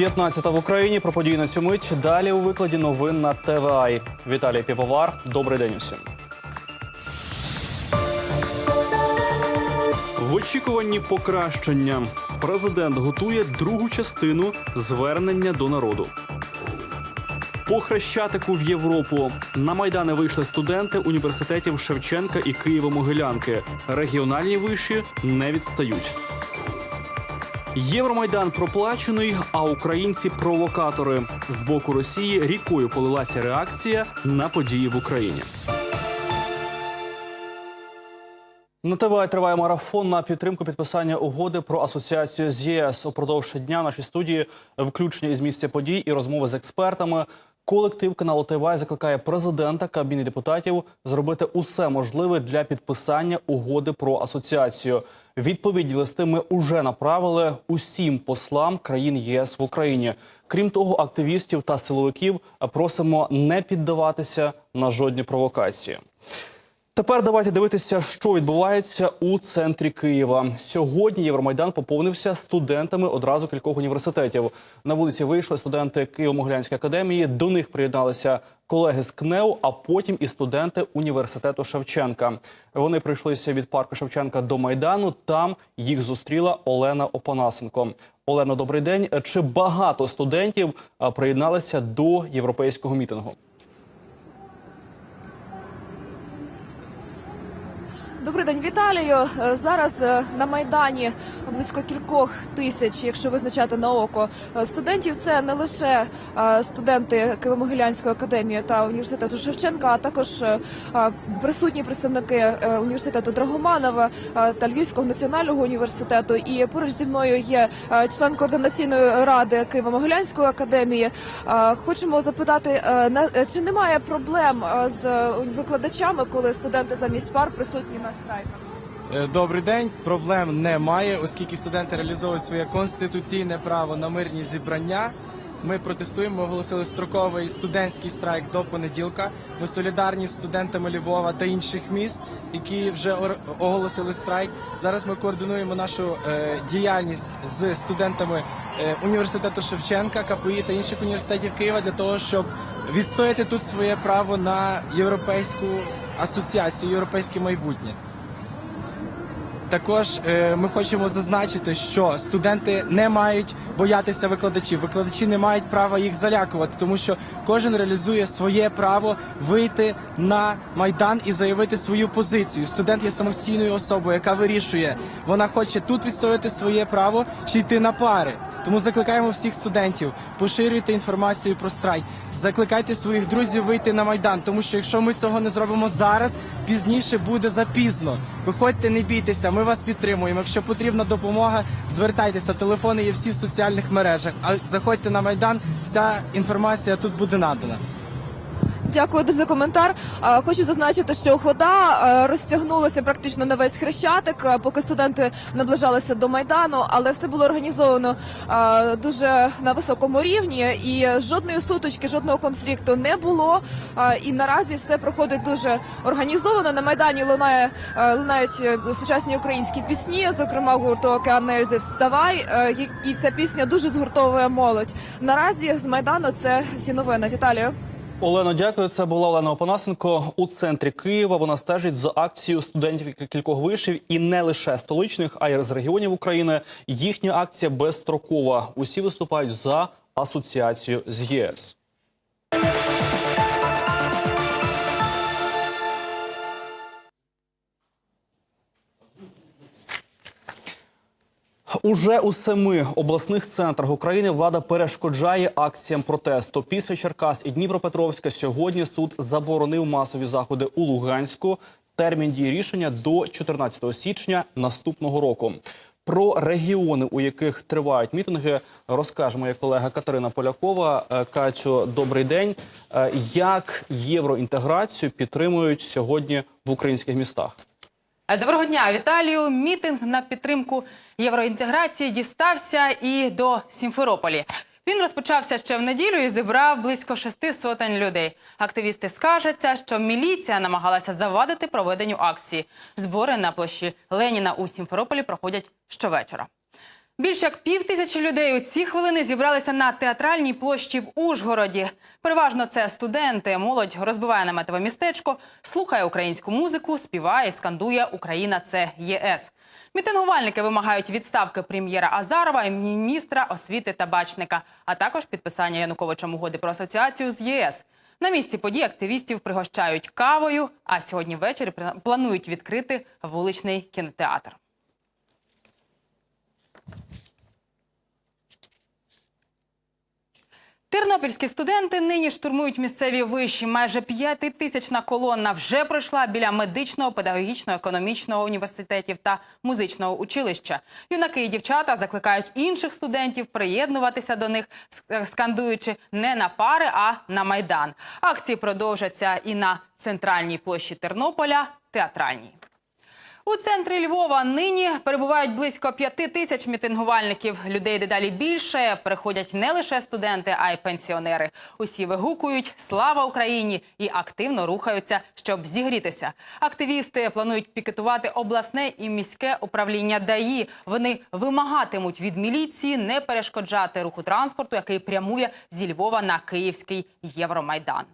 15 в Україні про події на цю мить. Далі у викладі новин на ТВА. Віталій Півовар. Добрий день усім. В очікуванні покращення президент готує другу частину звернення до народу. По хрещатику в Європу на майдани вийшли студенти університетів Шевченка і Києво-Могилянки. Регіональні виші не відстають. Євромайдан проплачений, а українці провокатори з боку Росії рікою полилася реакція на події в Україні. На ТВ триває марафон на підтримку підписання угоди про асоціацію з ЄС. Упродовж дня в нашій студії включення із місця подій і розмови з експертами. Колектив каналу ТВ закликає президента Кабміни депутатів зробити усе можливе для підписання угоди про асоціацію. Відповідні листи ми уже направили усім послам країн ЄС в Україні. Крім того, активістів та силовиків просимо не піддаватися на жодні провокації. Тепер давайте дивитися, що відбувається у центрі Києва. Сьогодні Євромайдан поповнився студентами одразу кількох університетів. На вулиці вийшли студенти Києво-Могилянської академії. До них приєдналися колеги з КНЕУ, а потім і студенти університету Шевченка. Вони прийшлися від парку Шевченка до майдану. Там їх зустріла Олена Опанасенко. Олено, добрий день. Чи багато студентів приєдналися до європейського мітингу? Добрий день, Віталію. Е, Зараз е, на майдані близько кількох тисяч, якщо визначати на око е, студентів. Це не лише студенти Києво-Могилянської академії та університету Шевченка, а також присутні представники університету Драгоманова та Львівського національного університету. І поруч зі мною є член координаційної ради Києво-Могилянської академії. Хочемо запитати, чи немає проблем з викладачами, коли студенти замість пар присутні на страйках? Е, Добрий день. Проблем немає, оскільки студенти реалізовують своє конституційне право на мирні зібрання. Ми протестуємо, ми оголосили строковий студентський страйк до понеділка. Ми солідарні з студентами Львова та інших міст, які вже оголосили страйк. Зараз ми координуємо нашу е, діяльність з студентами е, університету Шевченка, КПІ та інших університетів Києва для того, щоб відстояти тут своє право на європейську асоціацію, європейське майбутнє. Також е, ми хочемо зазначити, що студенти не мають боятися викладачів. Викладачі не мають права їх залякувати, тому що кожен реалізує своє право вийти на майдан і заявити свою позицію. Студент є самостійною особою, яка вирішує, вона хоче тут відстояти своє право чи йти на пари. Тому закликаємо всіх студентів, поширюйте інформацію про страйк, закликайте своїх друзів вийти на майдан, тому що якщо ми цього не зробимо зараз, пізніше буде запізно. Виходьте, не бійтеся, ми вас підтримуємо. Якщо потрібна допомога, звертайтеся. Телефони є всі в соціальних мережах. А заходьте на майдан, вся інформація тут буде надана. Дякую дуже за коментар. Хочу зазначити, що хода е, розтягнулася практично на весь хрещатик, е, поки студенти наближалися до майдану, але все було організовано е, дуже на високому рівні, і жодної сутички, жодного конфлікту не було. І наразі все проходить дуже організовано. На майдані лунає лунають сучасні українські пісні, зокрема гурту Океан Ельзи Вставай. І ця пісня дуже згуртовує молодь. Наразі з майдану це всі новини. Віталію. Олено, дякую. Це була Олена Опанасенко у центрі Києва. Вона стежить за акцією студентів кількох вишів і не лише столичних, а й з регіонів України. Їхня акція безстрокова. Усі виступають за асоціацію з ЄС. Уже у семи обласних центрах України влада перешкоджає акціям протесту. Після Черкас і Дніпропетровська сьогодні суд заборонив масові заходи у Луганську. Термін дії рішення до 14 січня наступного року. Про регіони, у яких тривають мітинги, розкаже моя колега Катерина Полякова. Е, Катю, добрий день. Е, Як євроінтеграцію підтримують сьогодні в українських містах? Е, Доброго дня, Віталію. Мітинг на підтримку євроінтеграції дістався і до Сімферополі. Він розпочався ще в неділю і зібрав близько шести сотень людей. Активісти скаржаться, що міліція намагалася завадити проведенню акції. Збори на площі Леніна у Сімферополі проходять щовечора. Більш як пів тисячі людей у ці хвилини зібралися на театральній площі в Ужгороді. Переважно це студенти. Молодь розбиває наметове містечко, слухає українську музику, співає скандує Україна це ЄС. Мітингувальники вимагають відставки прем'єра Азарова і міністра освіти та бачника, а також підписання Януковичем угоди про асоціацію з ЄС. На місці подій активістів пригощають кавою. А сьогодні ввечері планують відкрити вуличний кінотеатр. Тернопільські студенти нині штурмують місцеві виші. Майже п'ятитисячна колона вже пройшла біля медичного, педагогічного, економічного університетів та музичного училища. Юнаки і дівчата закликають інших студентів приєднуватися до них, ск- скандуючи не на пари, а на майдан. Акції продовжаться і на центральній площі Тернополя, театральній. У центрі Львова нині перебувають близько п'яти тисяч мітингувальників. Людей дедалі більше. Приходять не лише студенти, а й пенсіонери. Усі вигукують Слава Україні і активно рухаються, щоб зігрітися. Активісти планують пікетувати обласне і міське управління ДАІ. Вони вимагатимуть від міліції не перешкоджати руху транспорту, який прямує зі Львова на Київський Євромайдан.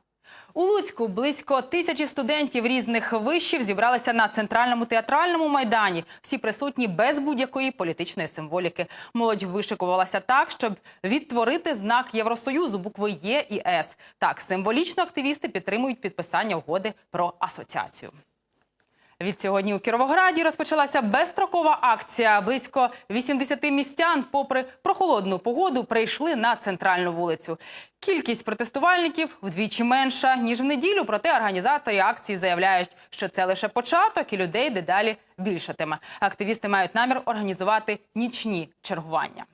У Луцьку близько тисячі студентів різних вишів зібралися на центральному театральному майдані. Всі присутні без будь-якої політичної символіки. Молодь вишикувалася так, щоб відтворити знак Євросоюзу букви Є і С. Так, символічно активісти підтримують підписання угоди про асоціацію. Від сьогодні у Кіровограді розпочалася безстрокова акція. Близько 80 містян, попри прохолодну погоду, прийшли на центральну вулицю. Кількість протестувальників вдвічі менша ніж в неділю. Проте організатори акції заявляють, що це лише початок, і людей дедалі більшатиме. Активісти мають намір організувати нічні чергування.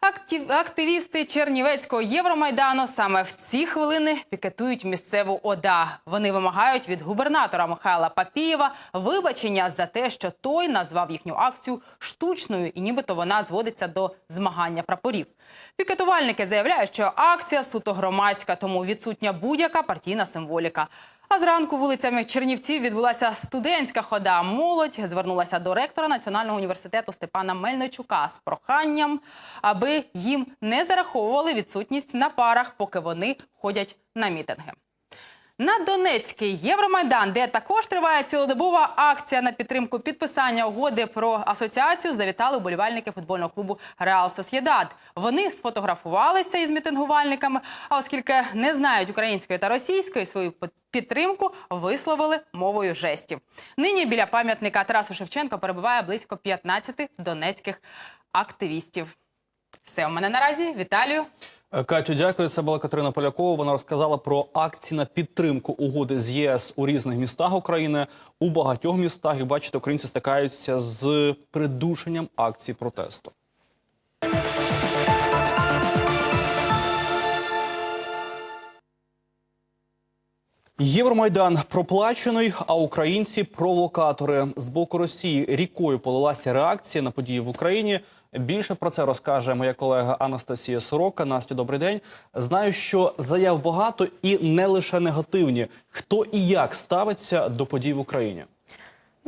Актив- Активісти Чернівецького Євромайдану саме в ці хвилини пікетують місцеву ОДА. Вони вимагають від губернатора Михайла Папієва вибачення за те, що той назвав їхню акцію штучною, і нібито вона зводиться до змагання прапорів. Пікетувальники заявляють, що акція суто громадська, тому відсутня будь-яка партійна символіка. А зранку вулицями Чернівців відбулася студентська хода. Молодь звернулася до ректора Національного університету Степана Мельничука з проханням, аби їм не зараховували відсутність на парах, поки вони ходять на мітинги. На Донецький Євромайдан, де також триває цілодобова акція на підтримку підписання угоди про асоціацію, завітали вболівальники футбольного клубу Реал Сосєдад. Вони сфотографувалися із мітингувальниками. А оскільки не знають української та російської, свою підтримку висловили мовою жестів. Нині біля пам'ятника Тарасу Шевченка перебуває близько 15 донецьких активістів. Все у мене наразі. Віталію. Е, Катю, дякую. Це була Катерина Полякова. Вона розказала про акції на підтримку угоди з ЄС у різних містах України. У багатьох містах, як бачите, українці стикаються з придушенням акцій протесту. Євромайдан проплачений, а українці провокатори з боку Росії рікою полилася реакція на події в Україні. Більше про це розкаже моя колега Анастасія Сорока. Настю, добрий день. Знаю, що заяв багато і не лише негативні. Хто і як ставиться до подій в Україні?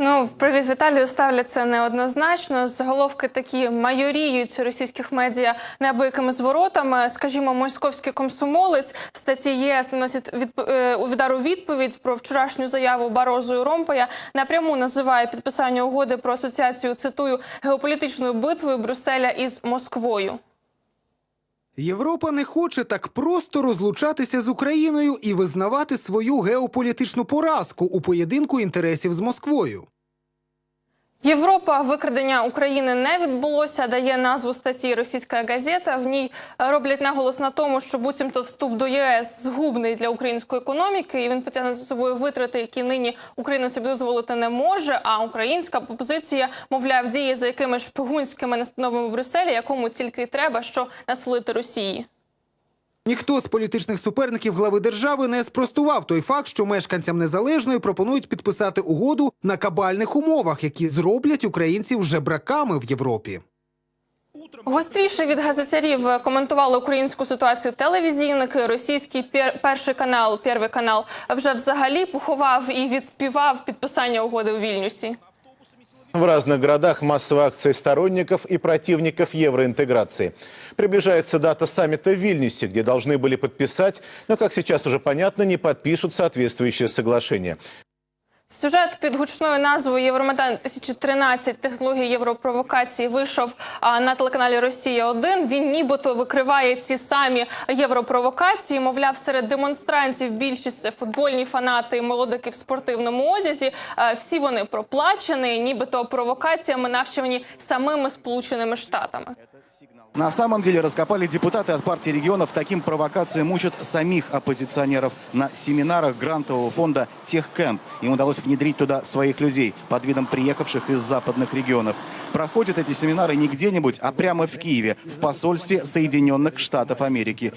Ну, привіт, Віталію. Ставляться неоднозначно. Заголовки такі майоріють російських медіа неабиякими зворотами. Скажімо, московський комсомолець в статті ЄС наносить від, е, удару відповідь про вчорашню заяву Барозу і Ромпая. Напряму називає підписання угоди про асоціацію. Цитую геополітичною битвою Брюсселя із Москвою. Європа не хоче так просто розлучатися з Україною і визнавати свою геополітичну поразку у поєдинку інтересів з Москвою. Європа викрадення України не відбулося. Дає назву статті Російська газета. В ній роблять наголос на тому, що буцімто вступ до ЄС згубний для української економіки, і він потягне за собою витрати, які нині Україна собі дозволити не може. А українська позиція, мовляв, діє за якими шпигунськими настановами в Брюсселі, якому тільки й треба, що насолити Росії. Ніхто з політичних суперників глави держави не спростував той факт, що мешканцям незалежної пропонують підписати угоду на кабальних умовах, які зроблять українців жебраками в Європі. Гостріше від газетярів коментували українську ситуацію телевізійники. Російський пер- перший канал, Первий канал, вже взагалі поховав і відспівав підписання угоди у Вільнюсі. В разных городах массовые акции сторонников и противников евроинтеграции. Приближается дата саммита в Вильнюсе, где должны были подписать, но, как сейчас уже понятно, не подпишут соответствующее соглашение. Сюжет під гучною назвою Євромайдан 2013 технології європровокації вийшов на телеканалі Росія 1 Він нібито викриває ці самі європровокації. Мовляв, серед демонстрантів більшість це футбольні фанати і молодики в спортивному одязі. Всі вони проплачені, нібито провокаціями навчені самими Сполученими Штатами. На самом деле раскопали депутаты от партии регионов. Таким провокациям учат самих оппозиционеров на семинарах грантового фонда «Техкэмп». Им удалось внедрить туда своих людей под видом приехавших из западных регионов. Проходят эти семинары не где-нибудь, а прямо в Киеве, в посольстве Соединенных Штатов Америки.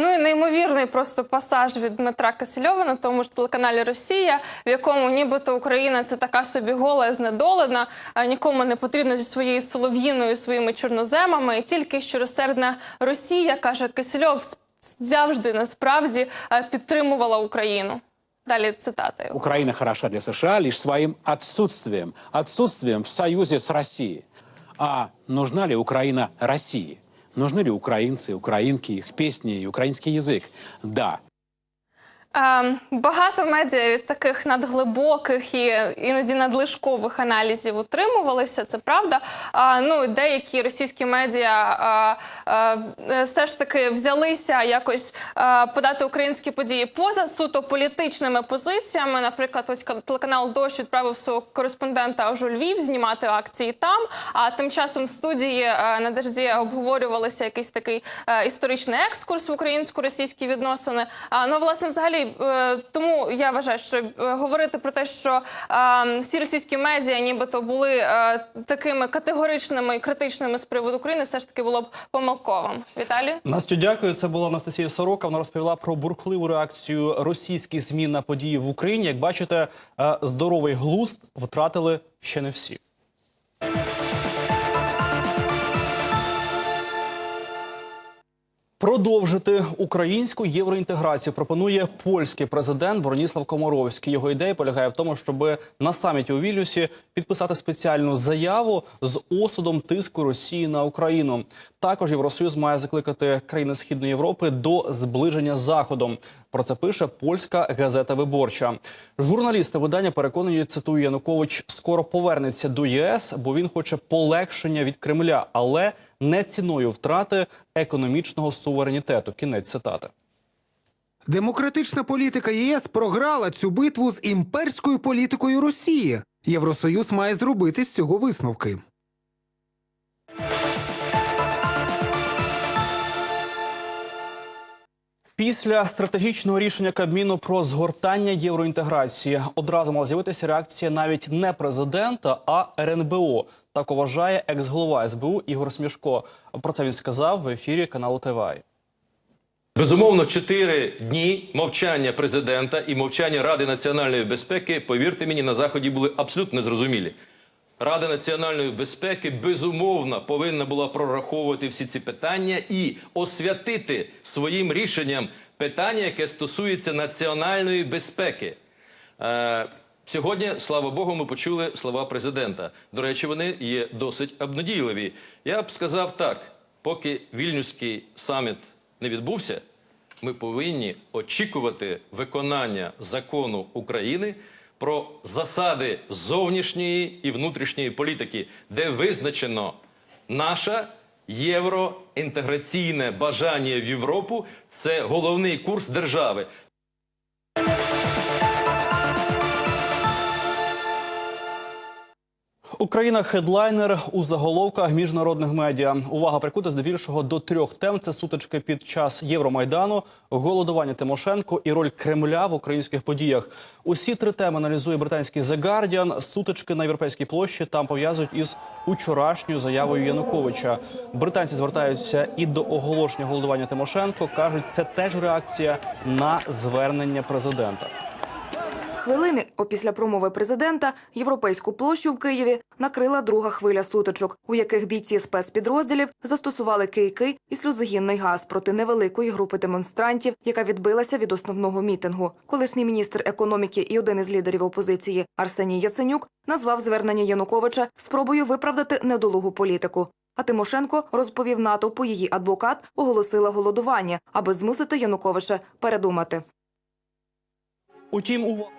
Ну і неймовірний просто пасаж від Дмитра Кисельова на тому ж телеканалі Росія, в якому нібито Україна це така собі гола знедолена, а нікому не потрібна зі своєю солов'їною, своїми чорноземами. І тільки щиросердна Росія каже Кисельов завжди насправді е, підтримувала Україну. Далі цитата. його. Украина хороша для США лишь своим отсутствием, отсутствием в союзе с Россией. А нужна ли Украина России? Нужны ли украинцы, украинки, их песни и украинский язык? Да. Е, Багато медіа від таких надглибоких і іноді надлишкових аналізів утримувалися. Це правда. А, ну деякі російські медіа е, все ж таки взялися якось а, подати українські події поза суто політичними позиціями. Наприклад, ось телеканал Дощ відправив свого кореспондента аж у Львів знімати акції там. А тим часом в студії е, на дожді обговорювалися якийсь такий е, історичний екскурс в українсько-російські відносини. А, ну власне, взагалі, е, тому я вважаю, що е, говорити про те, що е, всі російські медіа, нібито були е, такими категоричними і критичними з приводу України, все ж таки було б помилковим. Віталій? Настю, дякую. Це була Анастасія Сорока. Вона розповіла про бурхливу реакцію російських змін на події в Україні. Як бачите, е, здоровий глузд втратили ще не всі. Продовжити українську євроінтеграцію пропонує польський президент Броніслав Комаровський. Його ідея полягає в тому, щоб на саміті у Вільнюсі підписати спеціальну заяву з осудом тиску Росії на Україну. Також Євросоюз має закликати країни Східної Європи до зближення з Заходом. Про це пише польська газета Виборча. Журналісти видання переконані, цитую Янукович, скоро повернеться до ЄС, бо він хоче полегшення від Кремля, але не ціною втрати економічного суверенітету. Кінець цитати. Демократична політика ЄС програла цю битву з імперською політикою Росії. Євросоюз має зробити з цього висновки. Після стратегічного рішення Кабміну про згортання євроінтеграції одразу мала з'явитися реакція навіть не президента, а РНБО. Так вважає екс-голова СБУ Ігор Смішко. Про це він сказав в ефірі каналу ТВА. Безумовно, чотири дні мовчання президента і мовчання Ради національної безпеки, повірте мені, на заході були абсолютно незрозумілі. Рада національної безпеки безумовно повинна була прораховувати всі ці питання і освятити своїм рішенням питання, яке стосується національної безпеки. Е, Сьогодні, слава Богу, ми почули слова президента. До речі, вони є досить обнадійливі. Я б сказав так: поки вільнюський саміт не відбувся, ми повинні очікувати виконання закону України про засади зовнішньої і внутрішньої політики, де визначено наше євроінтеграційне бажання в Європу це головний курс держави. Україна хедлайнер у заголовках міжнародних медіа. Увага прикута здебільшого до трьох тем: це сутички під час Євромайдану, голодування Тимошенко і роль Кремля в українських подіях. Усі три теми аналізує британський The Guardian. Сутички на європейській площі там пов'язують із учорашньою заявою Януковича. Британці звертаються і до оголошення голодування Тимошенко. кажуть, це теж реакція на звернення президента. Хвилини опісля промови президента європейську площу в Києві накрила друга хвиля сутичок, у яких бійці спецпідрозділів застосували кийки і сльозогінний газ проти невеликої групи демонстрантів, яка відбилася від основного мітингу. Колишній міністр економіки і один із лідерів опозиції Арсеній Яценюк назвав звернення Януковича спробою виправдати недолугу політику. А Тимошенко розповів натовпу, її адвокат оголосила голодування, аби змусити Януковича передумати. Утім, увага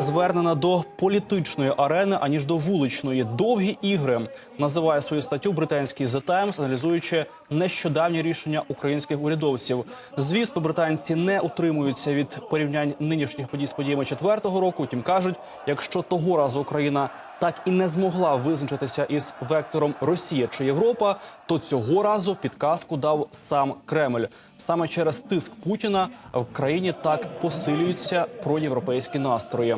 звернена до політичної арени, аніж до вуличної. Довгі ігри називає свою статтю британський The Times, аналізуючи нещодавні рішення українських урядовців. Звісно, британці не утримуються від порівнянь нинішніх подій з подіями четвертого року. Втім, кажуть, якщо того разу Україна так і не змогла визначитися із вектором Росія чи Європа, то цього разу підказку дав сам Кремль. Саме через тиск Путіна в країні так посилюються проєвропейські настрої.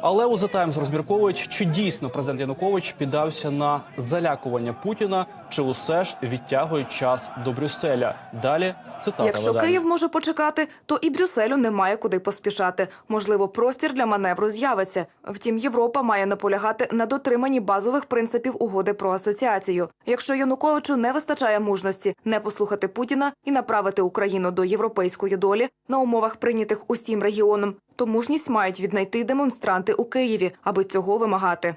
Але у The Times розмірковують, чи дійсно президент Янукович піддався на залякування Путіна, чи усе ж відтягує час до Брюсселя. Далі цитата Якщо видання. Київ може почекати, то і Брюсселю немає куди поспішати. Можливо, простір для маневру з'явиться. Втім, Європа має наполягати на дотриманні базових принципів угоди про асоціацію. Якщо Януковичу не вистачає мужності не послухати Путіна і направити Україну до європейської долі на умовах прийнятих усім регіоном, то мужність мають віднайти демонстранти у Києві, аби цього вимагати.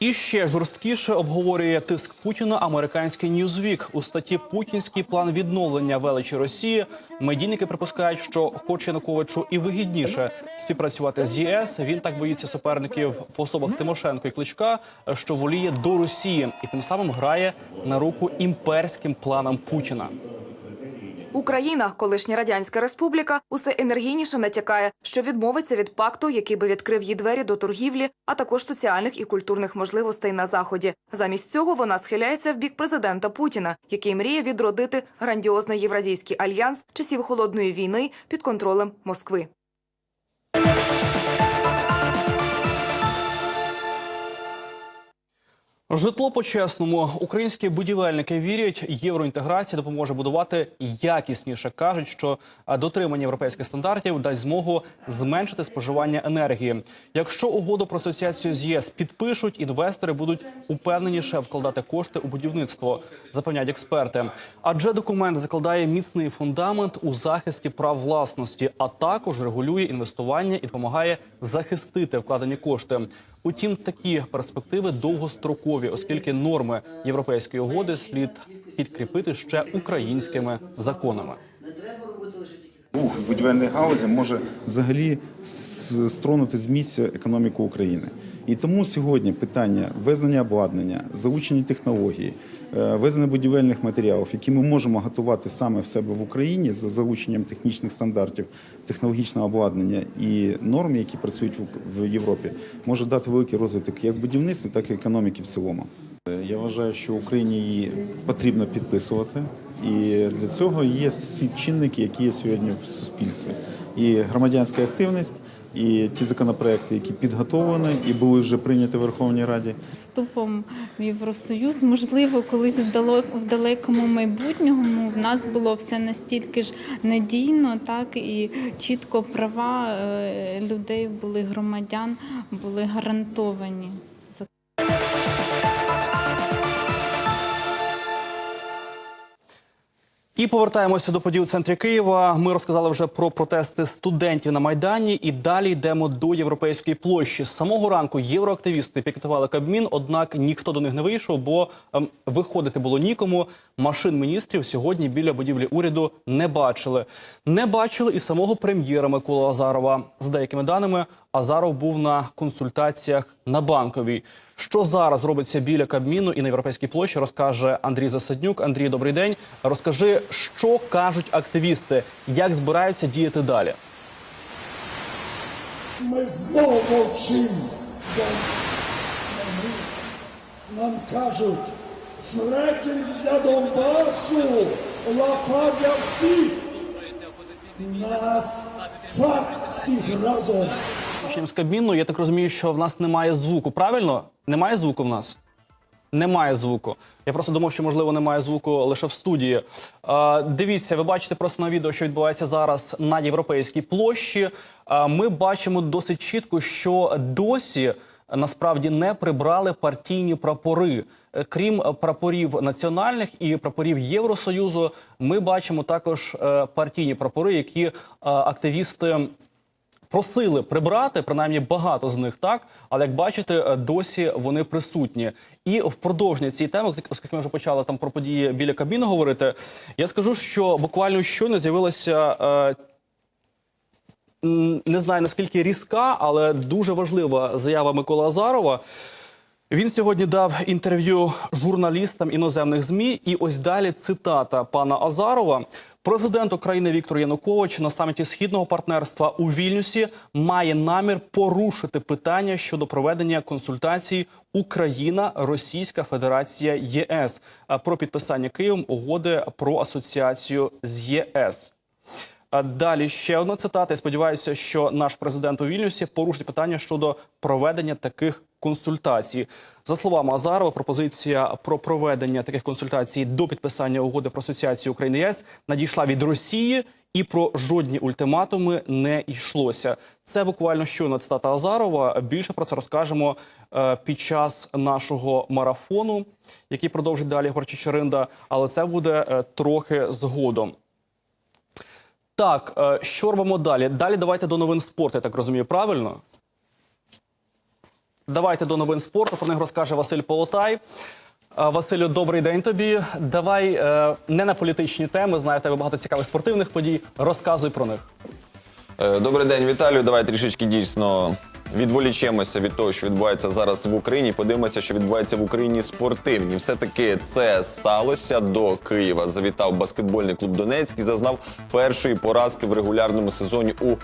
І ще жорсткіше обговорює тиск Путіна американський Newsweek. у статті Путінський план відновлення величі Росії. Медійники припускають, що хоч Януковичу і вигідніше співпрацювати з ЄС, він так боїться суперників в особах Тимошенко і Кличка, що воліє до Росії і тим самим грає на руку імперським планам Путіна. Україна, колишня радянська республіка, усе енергійніше натякає, що відмовиться від пакту, який би відкрив їй двері до торгівлі, а також соціальних і культурних можливостей на заході. Замість цього вона схиляється в бік президента Путіна, який мріє відродити грандіозний євразійський альянс часів холодної війни під контролем Москви. Житло по-чесному. Українські будівельники вірять, євроінтеграція допоможе будувати якісніше. кажуть, що дотримання європейських стандартів дасть змогу зменшити споживання енергії. Якщо угоду про асоціацію з ЄС підпишуть, інвестори будуть упевненіше вкладати кошти у будівництво, запевняють експерти. Адже документ закладає міцний фундамент у захисті прав власності, а також регулює інвестування і допомагає захистити вкладені кошти. Утім, такі перспективи довгострокові, оскільки норми європейської угоди слід підкріпити ще українськими законами. Рух в будівельній галузі може взагалі стронути з місця економіку України. І тому сьогодні питання ввезення обладнання, залучення технологій, е, ввезення будівельних матеріалів, які ми можемо готувати саме в себе в Україні за залученням технічних стандартів, технологічного обладнання і норм, які працюють в- Європі, може дати великий розвиток як будівництва, так і економіки в цілому. Е, Я вважаю, що Україні її потрібно підписувати, і для цього є всі чинники, які є сьогодні в суспільстві. І громадянська активність, і ті законопроекти, які підготовлені і були вже прийняті в Верховній Раді. вступом в Євросоюз, можливо, колись в далекому майбутньому в нас було все настільки ж надійно, так і чітко права е, людей були громадян, були гарантовані. І повертаємося до подій у центрі Києва. Ми розказали вже про протести студентів на майдані. І далі йдемо до європейської площі. З самого ранку євроактивісти пікетували Кабмін, однак ніхто до них не вийшов, бо ем, виходити було нікому. Машин міністрів сьогодні біля будівлі уряду не бачили. Не бачили і самого прем'єра Миколи Азарова. За деякими даними, Азаров був на консультаціях на банковій. Що зараз робиться біля Кабміну і на європейській площі, розкаже Андрій Засаднюк. Андрій, добрий день. Розкажи, що кажуть активісти, як збираються діяти далі. Ми знову мовчимо. Нам кажуть, фрекінг для Донбасу лапа для всіх. Нас факт всіх разом. Почнемо з Кабміну. Я так розумію, що в нас немає звуку. Правильно? Немає звуку в нас. Немає звуку. Я просто думав, що можливо немає звуку лише в студії. Е, дивіться, ви бачите просто на відео, що відбувається зараз на європейській площі. Е, ми бачимо досить чітко, що досі насправді не прибрали партійні прапори. Е, Крім прапорів національних і прапорів Євросоюзу, ми бачимо також е, партійні прапори, які е, активісти просили прибрати, принаймні багато з них так. Але як бачите, е, досі вони присутні. І в продовження цієї теми, оскільки ми вже почали там про події біля кабіни говорити, я скажу, що буквально щойно з'явилася. Е, не знаю наскільки різка, але дуже важлива заява Миколи Азарова. Він сьогодні дав інтерв'ю журналістам іноземних змі. І ось далі цитата пана Азарова. Президент України Віктор Янукович на саміті східного партнерства у Вільнюсі має намір порушити питання щодо проведення консультацій Україна, Російська Федерація ЄС про підписання Києвом угоди про асоціацію з ЄС. Далі ще одна цитата. Я сподіваюся, що наш президент у Вільнюсі порушить питання щодо проведення таких консультацій. За словами Азарова, пропозиція про проведення таких консультацій до підписання угоди про асоціацію України ЄС надійшла від Росії. І про жодні ультиматуми не йшлося. Це буквально щойно цитата Азарова. Більше про це розкажемо е, під час нашого марафону, який продовжить далі Горчі Черинда. Але це буде е, трохи згодом. Так, е, що робимо далі? Далі давайте до новин спорту, я так розумію, правильно? Давайте до новин спорту. Про них розкаже Василь Полотай. Е, Василю, добрий день тобі. Давай е, не на політичні теми. Знаєте, ви багато цікавих спортивних подій. Розказуй про них. Добрий день, Віталію. Давай трішечки дійсно відволічемося від того, що відбувається зараз в Україні. Подивимося, що відбувається в Україні спортивні. Все-таки це сталося до Києва. Завітав баскетбольний клуб Донецький, зазнав першої поразки в регулярному сезоні у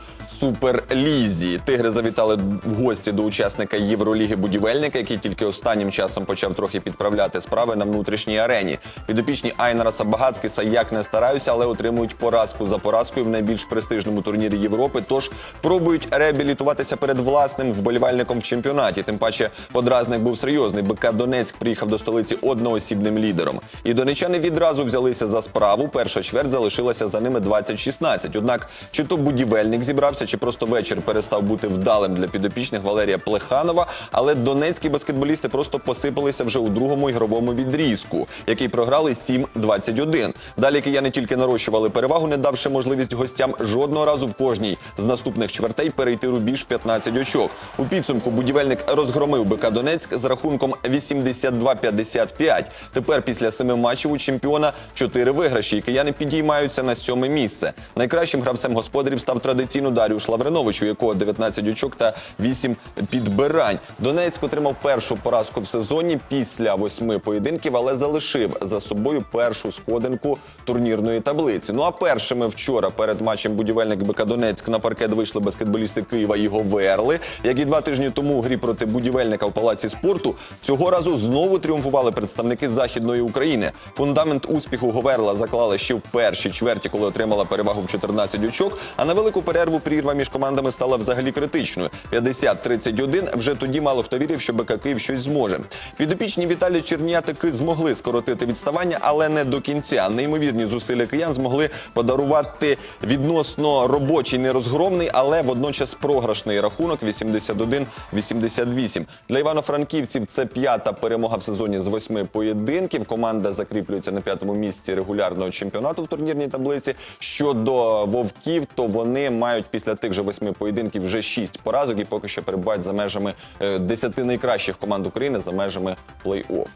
Суперлізі. Тигри завітали в гості до учасника Євроліги будівельника, який тільки останнім часом почав трохи підправляти справи на внутрішній арені. Підопічні Айнара Сабагацкиса як не стараються, але отримують поразку за поразкою в найбільш престижному турнірі Європи. Тож пробують реабілітуватися перед власним вболівальником в чемпіонаті. Тим паче подразник був серйозний. БК Донецьк приїхав до столиці одноосібним лідером. І донечани відразу взялися за справу. Перша чверть залишилася за ними 20-16. Однак, чи то будівельник зібрався, чи просто вечір перестав бути вдалим для підопічних Валерія Плеханова. Але донецькі баскетболісти просто посипалися вже у другому ігровому відрізку, який програли 7-21. Далі кияни тільки нарощували перевагу, не давши можливість гостям жодного разу в кожній з наступних чвертей перейти рубіж 15 очок. У підсумку будівельник розгромив БК Донецьк з рахунком 82-55. Тепер після семи матчів у чемпіона чотири виграші, і кияни підіймаються на сьоме місце. Найкращим гравцем господарів став традиційно Даріуш Лавринович, у якого 19 очок та 8 підбирань. Донецьк отримав першу поразку в сезоні після восьми поєдинків, але залишив за собою першу сходинку турнірної таблиці. Ну а першими вчора перед матчем будівельник БК Донецьк на паркет вийшли баскетболісти Києва і Говерли, як і два тижні тому у грі проти будівельника в палаці спорту. Цього разу знову тріумфували представники західної України. Фундамент успіху Говерла заклали ще в першій чверті, коли отримала перевагу в 14 очок. А на велику перерву прірва між командами стала взагалі критичною. 50-31. Вже тоді мало хто вірив, що БК Київ щось зможе. Підопічні Віталія Черніятики змогли скоротити відставання, але не до кінця. Неймовірні зусилля киян змогли подарувати відносно робочий нерозгромний, але водночас програшний рахунок 81-88. Для івано-франківців це п'ята перемога в сезоні з восьми поєдинків. Команда закріплюється на п'ятому місці регулярного чемпіонату в турнірній таблиці. Щодо вовків, то вони мають після тих же восьми поєдинків вже шість поразок і поки що перебувають за межами е, десяти найкращих команд України за межами плей-офф.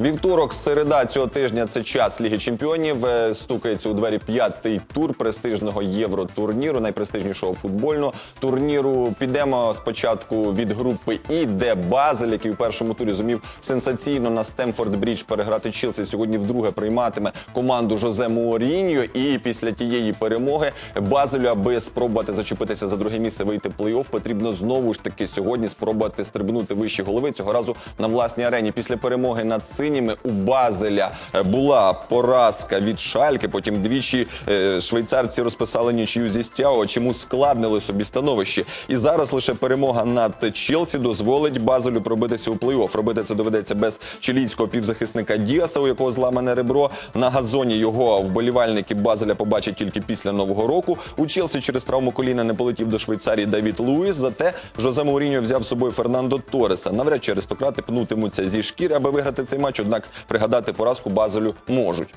Вівторок, середа цього тижня це час Ліги Чемпіонів. Е, Стукається у двері п'ятий тур престижного євротурніру, найпрестижнішого футбольного турніру. Підемо спочатку від групи І, де Базель, який у першому турі зумів сенсаційно на Стемфорд Брідж переграти Челсі. Сьогодні вдруге прийматиме команду Жозе Муоріньо. І після тієї перемоги Базелю, аби спробувати зачепитися за друге місце, вийти плей-офф, потрібно знову ж таки сьогодні спробувати стрибнути вище голови. Цього разу на власній арені. Після перемоги над синіми. У Базеля е, була поразка від Шальки. Потім двічі е, швейцарці розписали нічию зі Стяо, чому складнили собі становище. І зараз лише перемога над Челсі дозволить Базелю пробитися у плей-офф. Робити це доведеться без чилійського півзахисника Діаса, у якого зламане ребро. На газоні його вболівальники Базеля побачать тільки після нового року. У Челсі через травму коліна не полетів до Швейцарії Давід Луїс. Зате Жозе Мауріньо взяв з собою Фернандо Тореса. Навряд чи аристократи пнутимуться зі шкіри, аби виграти цей матч. Однак пригадати поразку Базелю можуть.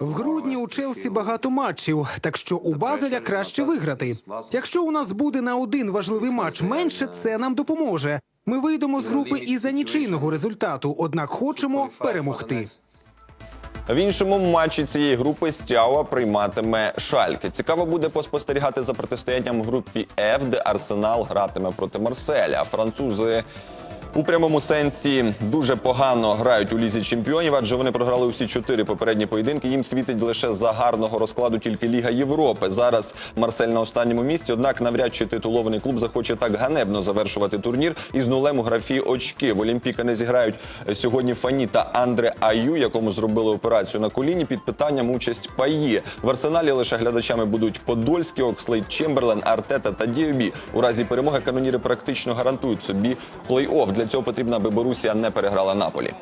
В грудні у Челсі багато матчів, так що у Базеля краще виграти. Якщо у нас буде на один важливий матч менше, це нам допоможе. Ми вийдемо з групи і за нічийного результату, однак хочемо перемогти. В іншому матчі цієї групи Стяуа прийматиме Шальке. Цікаво буде поспостерігати за протистоянням в групі F, де Арсенал гратиме проти Марселя. А Французи у прямому сенсі дуже погано грають у лізі чемпіонів, адже вони програли усі чотири попередні поєдинки. Їм світить лише за гарного розкладу тільки Ліга Європи. Зараз Марсель на останньому місці. Однак навряд чи титулований клуб захоче так ганебно завершувати турнір із нулем у графі очки. В Олімпіка не зіграють сьогодні Фані та Андре Аю, якому зробили операцію на коліні. Під питанням участь Паї. В арсеналі лише глядачами будуть Подольський, Окслейд Чемберлен, Артета та Діобі. У разі перемоги каноніри практично гарантують собі плей-офф. Для цього потрібно, аби Борусія не переграла Наполі.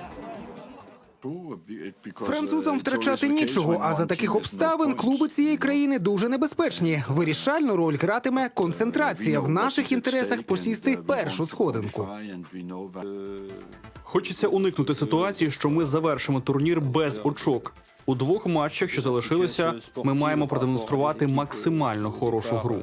Французам втрачати нічого. А за таких обставин клуби цієї країни дуже небезпечні. Вирішальну роль гратиме концентрація в наших інтересах посісти першу сходинку. Хочеться уникнути ситуації, що ми завершимо турнір без очок. У двох матчах, що залишилися, ми маємо продемонструвати максимально хорошу гру.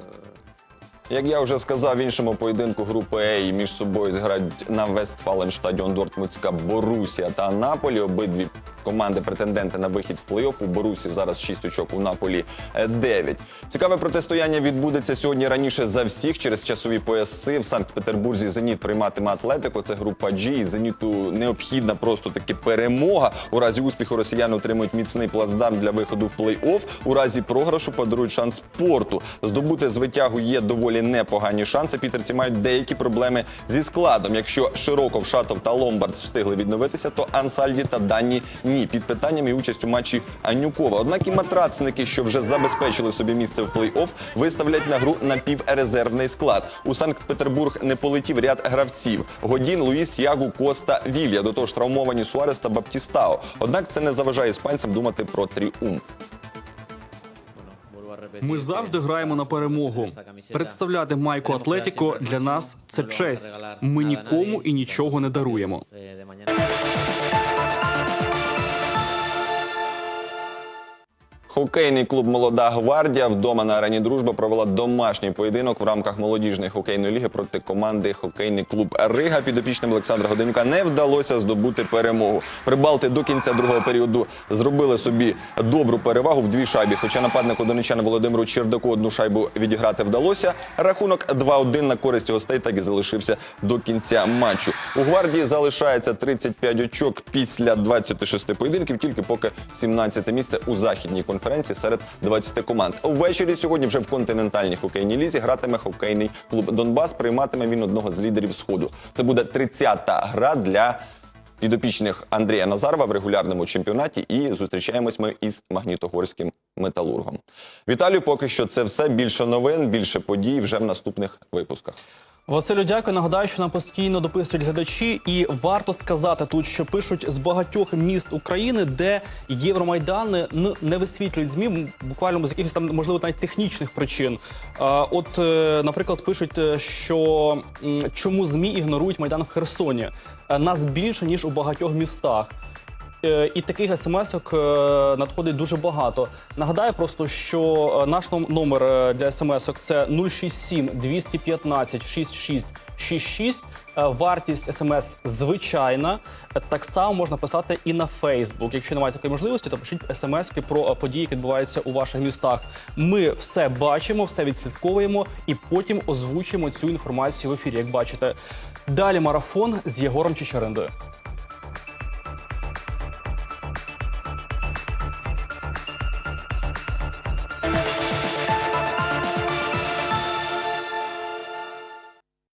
Як я вже сказав, в іншому поєдинку групи Е між собою зграють на Вестфаленштадіон Дортмундська Борусія та Наполі. Обидві команди претенденти на вихід в плей-офф. У Борусі зараз 6 очок, у Наполі 9. Цікаве протистояння відбудеться сьогодні раніше за всіх через часові пояси. В Санкт-Петербурзі Зеніт прийматиме Атлетико. Це група G. Зеніту необхідна просто таки перемога. У разі успіху росіяни отримують міцний плацдарм для виходу в плей-офф. У разі програшу подарують шанс спорту. Здобути звитягу є доволі непогані шанси. Пітерці мають деякі проблеми зі складом. Якщо Широков, Шатов та Ломбардс встигли відновитися, то Ансальді та Дані ні. Під питанням і участь у матчі Анюкова. Однак і матрацники, що вже забезпечили собі місце в плей-офф, виставлять на гру напіврезервний склад. У Санкт-Петербург не полетів ряд гравців: Годін, Луїс, Ягу, Коста, Вілья. До того ж травмовані Суарес та Баптістао. Однак це не заважає іспанцям думати про тріумф. Ми завжди граємо на перемогу. Представляти майку Атлетіко для нас це честь. Ми нікому і нічого не даруємо. Хокейний клуб Молода гвардія вдома на арені Дружба провела домашній поєдинок в рамках молодіжної хокейної ліги проти команди Хокейний клуб Рига. Підопічним Олександра Годинюка не вдалося здобути перемогу. Прибалти до кінця другого періоду зробили собі добру перевагу в дві шайбі. Хоча нападнику донечана Володимиру Чердаку одну шайбу відіграти вдалося. Рахунок 2-1 на користь гостей так і залишився до кінця матчу. У гвардії залишається 35 очок після 26 поєдинків, тільки поки 17 місце у західній конференції серед 20 команд. Ввечері сьогодні вже в континентальній хокейній лізі гратиме хокейний клуб Донбас. Прийматиме він одного з лідерів сходу. Це буде 30-та гра для. Підопічних Андрія Назарова в регулярному чемпіонаті і зустрічаємось ми із магнітогорським металургом. Віталію, поки що це все. Більше новин, більше подій вже в наступних випусках. Василю, дякую. Нагадаю, що нам постійно дописують глядачі, і варто сказати тут, що пишуть з багатьох міст України, де Євромайдани не висвітлюють змі, буквально з якихось там можливо навіть технічних причин. От, е, наприклад, пишуть, е, що чому змі ігнорують майдан в Херсоні. Е, Нас більше ніж у багатьох містах. Е, І таких смс-ок е, надходить дуже багато. Нагадаю просто, що е, наш ном- номер для смс-ок це 067 215 6666. Е, Вартість смс звичайна. Так само можна писати і на Фейсбук. Якщо немає такої можливості, то пишіть смс-ки про події, які відбуваються у ваших містах. Ми все бачимо, все відслідковуємо і потім озвучимо цю інформацію в ефірі. Як бачите, далі марафон з Єгором Чичариндою.